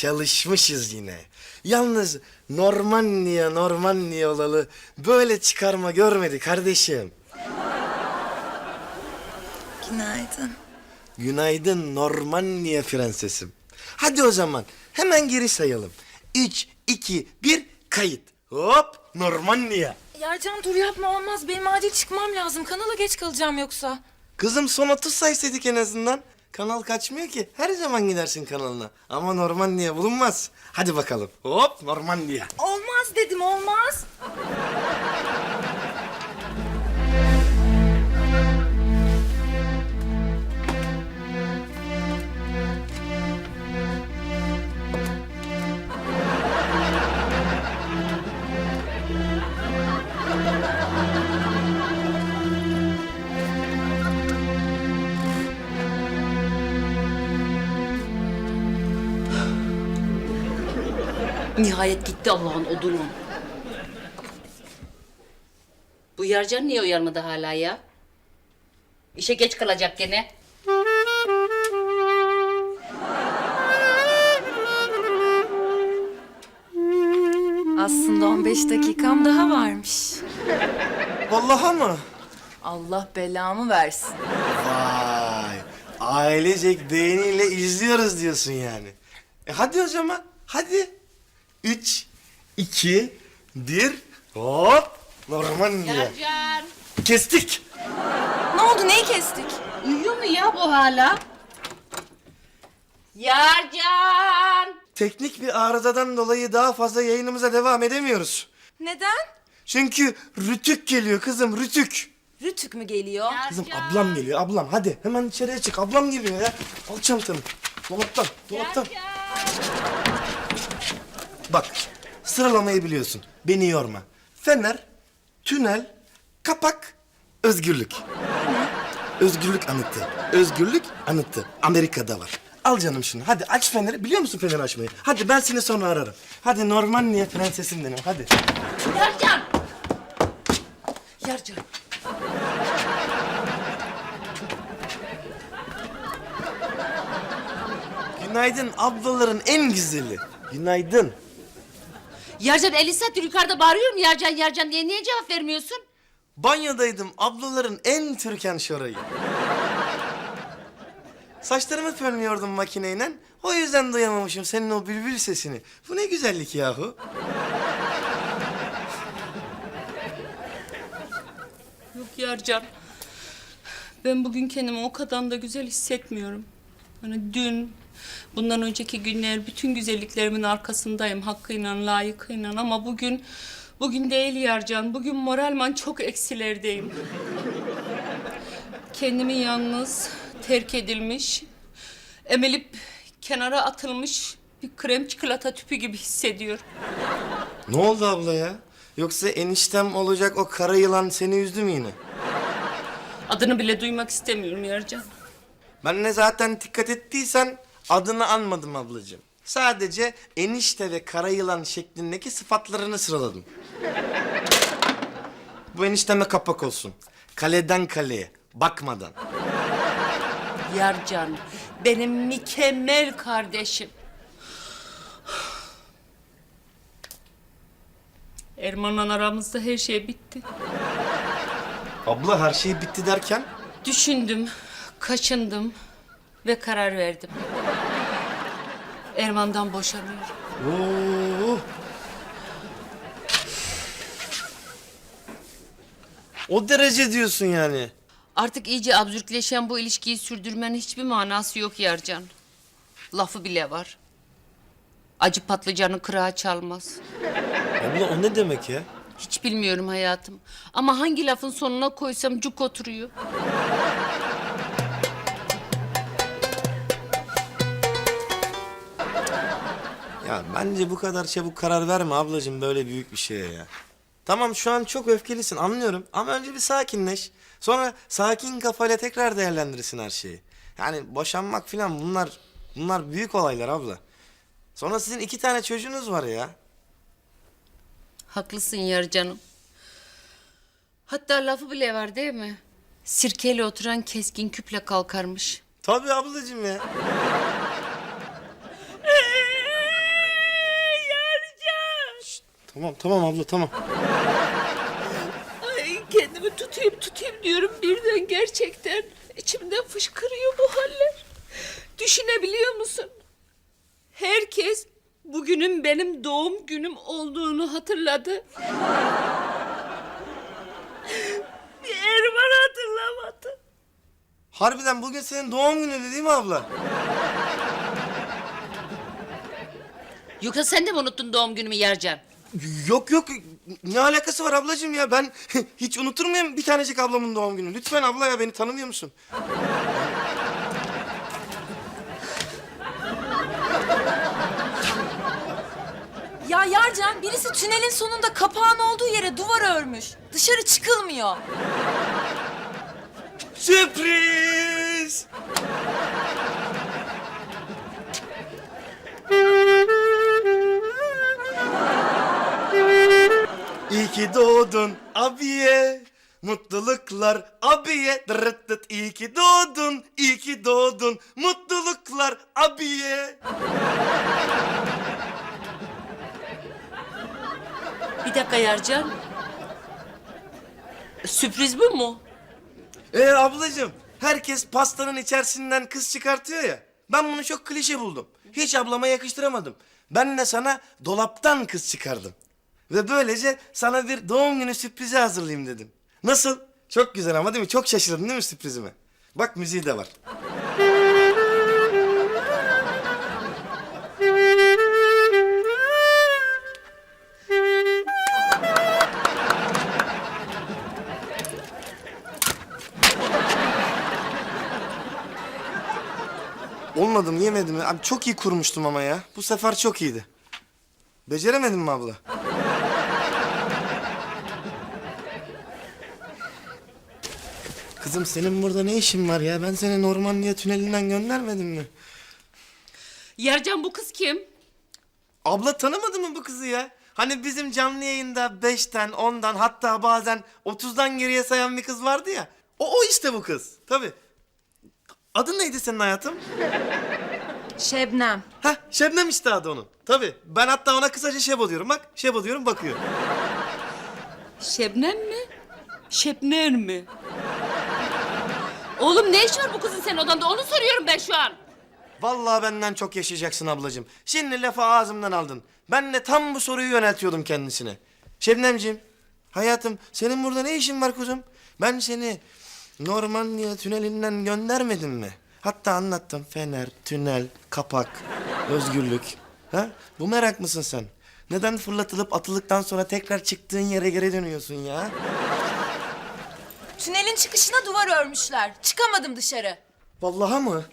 çalışmışız yine. Yalnız Normanniya Normanniya olalı böyle çıkarma görmedi kardeşim. Günaydın. Günaydın Normanniya prensesim. Hadi o zaman hemen geri sayalım. Üç, iki, bir, kayıt. Hop Normanniya. Yarcan dur yapma olmaz. Benim acil çıkmam lazım. Kanala geç kalacağım yoksa. Kızım son 30 saysaydık en azından. Kanal kaçmıyor ki. Her zaman gidersin kanalına. Ama Normanniya bulunmaz. Hadi bakalım. Hop Normanniya. Olmaz dedim olmaz. Nihayet gitti Allah'ın odunu. Bu Yarcan niye uyanmadı hala ya? İşe geç kalacak gene. Aslında 15 dakikam daha varmış. Vallahi mı? Allah belamı versin. Vay. Ailecek beğeniyle izliyoruz diyorsun yani. E hadi o zaman. Hadi. Üç, iki, bir. Hop. Normanniya. Yarcan! Kestik. Ne oldu neyi kestik? Uyuyor mu ya bu hala? Yarcan! Teknik bir arızadan dolayı daha fazla yayınımıza devam edemiyoruz. Neden? Çünkü rütük geliyor kızım rütük. Rütük mü geliyor? Kızım ablam geliyor ablam hadi hemen içeriye çık ablam geliyor ya. Al çantanı. Dolaptan dolaptan. Bak sıralamayı biliyorsun beni yorma. Fener, tünel, kapak, özgürlük. Özgürlük anıtı. Özgürlük anıtı. Amerika'da var. Al canım şunu. Hadi aç feneri. Biliyor musun feneri açmayı? Hadi ben seni sonra ararım. Hadi Normanniye prensesim benim. Hadi. Yarcan! Yarcan! Günaydın ablaların en güzeli. Günaydın. Yarcan 50 saattir yukarıda bağırıyorum Yarcan Yarcan diye. Niye cevap vermiyorsun? Banyodaydım ablaların en Türkan şorayı. Saçlarımı fönlüyordum makineyle. O yüzden duyamamışım senin o bülbül sesini. Bu ne güzellik yahu. Yok Yarcan. Ben bugün kendimi o kadar da güzel hissetmiyorum. Hani dün, bundan önceki günler bütün güzelliklerimin arkasındayım hakkıyla, layıkıyla ama bugün bugün değil Yarcan. Bugün moralman çok eksilerdeyim. Kendimi yalnız, terk edilmiş, emelip kenara atılmış bir krem çikolata tüpü gibi hissediyorum. Ne oldu abla ya? Yoksa eniştem olacak o kara yılan seni üzdü mü yine? Adını bile duymak istemiyorum Yarcan. Ben ne zaten dikkat ettiysen adını anmadım ablacığım. Sadece enişte ve kara yılan şeklindeki sıfatlarını sıraladım. Bu enişteme kapak olsun. Kaleden kaleye, bakmadan. Yarcan, benim mükemmel kardeşim. Erman'la aramızda her şey bitti. Abla her şey bitti derken? Düşündüm, kaçındım ve karar verdim. Erman'dan boşanıyorum. Oo. O derece diyorsun yani. Artık iyice absürtleşen bu ilişkiyi sürdürmenin hiçbir manası yok Yarcan. Lafı bile var. Acı patlıcanı kırağa çalmaz. Abla o ne demek ya? Hiç bilmiyorum hayatım. Ama hangi lafın sonuna koysam cuk oturuyor. Ya bence bu kadar çabuk karar verme ablacığım böyle büyük bir şeye ya. Tamam şu an çok öfkelisin anlıyorum ama önce bir sakinleş. Sonra sakin kafayla tekrar değerlendirirsin her şeyi. Yani boşanmak falan bunlar bunlar büyük olaylar abla. Sonra sizin iki tane çocuğunuz var ya. Haklısın Yarcanım. Hatta lafı bile var değil mi? Sirkeyle oturan keskin küple kalkarmış. Tabii ablacığım ya. Tamam tamam abla tamam. Ay kendimi tutayım tutayım diyorum birden gerçekten. içimden fışkırıyor bu haller. Düşünebiliyor musun? Herkes bugünün benim doğum günüm olduğunu hatırladı. Bir Erman hatırlamadı. Harbiden bugün senin doğum günü değil mi abla? Yoksa sen de mi unuttun doğum günümü Yercan? Yok yok ne alakası var ablacığım ya ben hiç unutur muyum bir tanecik ablamın doğum günü? Lütfen abla ya beni tanımıyor musun? Ya Yarcan birisi tünelin sonunda kapağın olduğu yere duvar örmüş. Dışarı çıkılmıyor. Sürpriz! İyi ki doğdun abiye. Mutluluklar abiye. Dırıt dıt. İyi ki doğdun, iyi ki doğdun. Mutluluklar abiye. Bir dakika Yarcan. Sürpriz bu mu? Ee ablacığım, herkes pastanın içerisinden kız çıkartıyor ya. Ben bunu çok klişe buldum. Hiç ablama yakıştıramadım. Ben de sana dolaptan kız çıkardım. Ve böylece sana bir doğum günü sürprizi hazırlayayım dedim. Nasıl? Çok güzel ama değil mi? Çok şaşırdın değil mi sürprizime? Bak müziği de var. Olmadı mı yemedi mi? Abi çok iyi kurmuştum ama ya. Bu sefer çok iyiydi. Beceremedin mi abla? Kızım senin burada ne işin var ya? Ben seni Normandiya tünelinden göndermedim mi? Yarcan bu kız kim? Abla tanımadı mı bu kızı ya? Hani bizim canlı yayında beşten, ondan hatta bazen otuzdan geriye sayan bir kız vardı ya. O, o işte bu kız. Tabii. Adın neydi senin hayatım? Şebnem. Heh, Şebnem işte adı onun. Tabii. Ben hatta ona kısaca Şebo diyorum. Bak Şebo diyorum bakıyor. Şebnem mi? Şebner mi? Oğlum ne iş var bu kızın senin odanda onu soruyorum ben şu an. Vallahi benden çok yaşayacaksın ablacığım. Şimdi lafı ağzımdan aldın. Ben de tam bu soruyu yöneltiyordum kendisine. Şebnemciğim, hayatım senin burada ne işin var kuzum? Ben seni Normandiya tünelinden göndermedim mi? Hatta anlattım. Fener, tünel, kapak, özgürlük. Ha? Bu merak mısın sen? Neden fırlatılıp atıldıktan sonra tekrar çıktığın yere geri dönüyorsun ya? Tünelin çıkışına duvar örmüşler. Çıkamadım dışarı. Vallahi mı?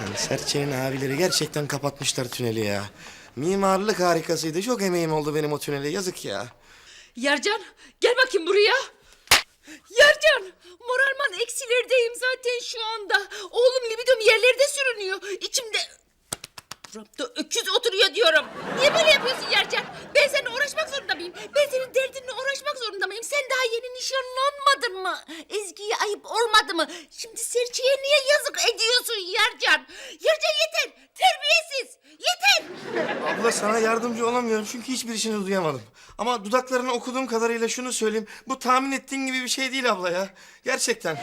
Yani Serçe'nin abileri gerçekten kapatmışlar tüneli ya. Mimarlık harikasıydı. Çok emeğim oldu benim o tünele. Yazık ya. Yarcan gel bakayım buraya. Yarcan moralman eksilerdeyim zaten şu anda. Oğlum libidom yerlerde sürünüyor. İçimde Buramda öküz oturuyor diyorum. Niye böyle yapıyorsun Yarcan? Ben seninle uğraşmak zorunda mıyım? Ben senin derdinle uğraşmak zorunda mıyım? Sen daha yeni nişanlanmadın mı? Ezgi'ye ayıp olmadı mı? Şimdi Serçe'ye niye yazık ediyorsun Yarcan? Yarcan yeter! Terbiyesiz! Yeter! Abla sana yardımcı olamıyorum çünkü hiçbir işini duyamadım. Ama dudaklarını okuduğum kadarıyla şunu söyleyeyim. Bu tahmin ettiğin gibi bir şey değil abla ya. Gerçekten.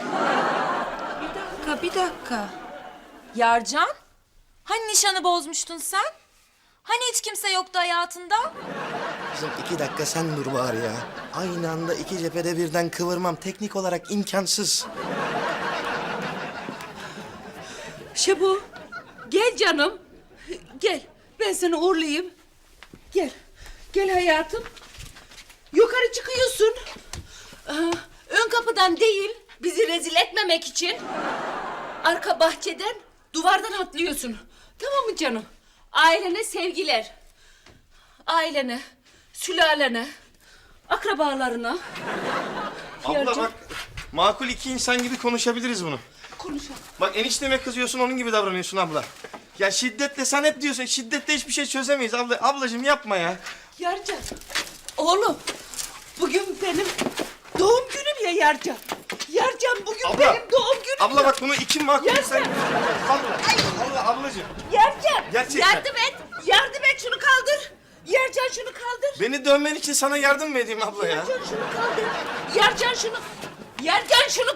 Bir dakika, bir dakika. Yarcan? Hani nişanı bozmuştun sen? Hani hiç kimse yoktu hayatında? Kızım iki dakika sen dur bari ya. Aynı anda iki cephede birden kıvırmam teknik olarak imkansız. Şebu, gel canım. Gel, ben seni uğurlayayım. Gel, gel hayatım. Yukarı çıkıyorsun. Aa, ön kapıdan değil, bizi rezil etmemek için. Arka bahçeden, duvardan atlıyorsun. Tamam mı canım? Ailene sevgiler. Ailene, sülalene, akrabalarına. Abla bak makul iki insan gibi konuşabiliriz bunu. Konuşalım. Bak enişteme kızıyorsun onun gibi davranıyorsun abla. Ya şiddetle sen hep diyorsun şiddetle hiçbir şey çözemeyiz abla. Ablacığım yapma ya. Yarcan, oğlum bugün benim doğum günüm ya Yarcan. Yarcan bugün Abla. benim doğum günüm. Abla bak bunu iki Yercan. sen... Abla, abla, ablacığım. Yarcan. Gerçekten. Yardım et. Yardım et şunu kaldır. Yarcan şunu kaldır. Beni dövmen için sana yardım mı edeyim abla ya? Yarcan şunu kaldır. Yarcan şunu... Yarcan şunu